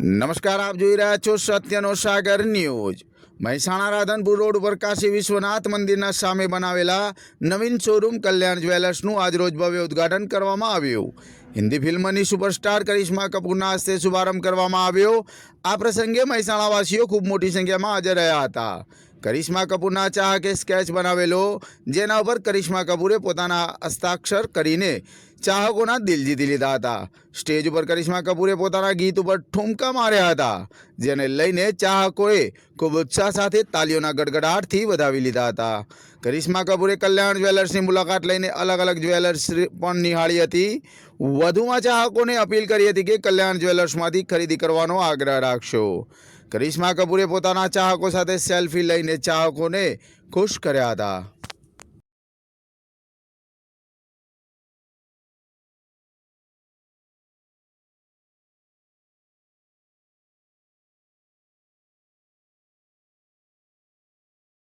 નમસ્કાર, આપ જોઈ રહ્યા છો સત્યનો સાગર ન્યૂઝ. મહેસાણા રાધનપુર રોડ ઉપર કાશી વિશ્વનાથ મંદિરના સામે બનાવેલા નવીન શોરૂમ કલ્યાણ જ્વેલર્સનું આજરોજ ભવ્ય ઉદ્ઘાટન કરવામાં આવ્યું. હિન્દી ફિલ્મની સુપરસ્ટાર કરિશ્મા કપૂરના હસ્તે શુભારંભ કરવામાં આવ્યો. આ પ્રસંગે મહેસાણાવાસીઓ ખૂબ મોટી સંખ્યામાં હાજર રહ્યા હતા. કરિશ્મા કપૂરના ચાહકે સ્કેચ બનાવેલો, જેના ઉપર કરિશ્મા કપૂરે પોતાના હસ્તાક્ષર કરીને ચાહકોના દિલ જીતી લીધા હતા. સ્ટેજ ઉપર કરિશ્મા કપૂરે પોતાના ગીત ઉપર ઠુમકા માર્યા હતા, જેને લઈને ચાહકોએ ખૂબ ઉત્સાહ સાથે તાલીઓના ગડગડાટથી વધાવી લીધા હતા. કરિશ્મા કપૂરે કલ્યાણ જ્વેલર્સની મુલાકાત લઈને અલગ અલગ જ્વેલર્સ પણ નિહાળી હતી. વધુમાં ચાહકોને અપીલ કરી હતી કે કલ્યાણ જ્વેલર્સમાંથી ખરીદી કરવાનો આગ્રહ રાખશો. કરિશ્મા કપૂરે પોતાના ચાહકો સાથે સેલ્ફી લઈને ચાહકોને ખુશ કર્યા હતા.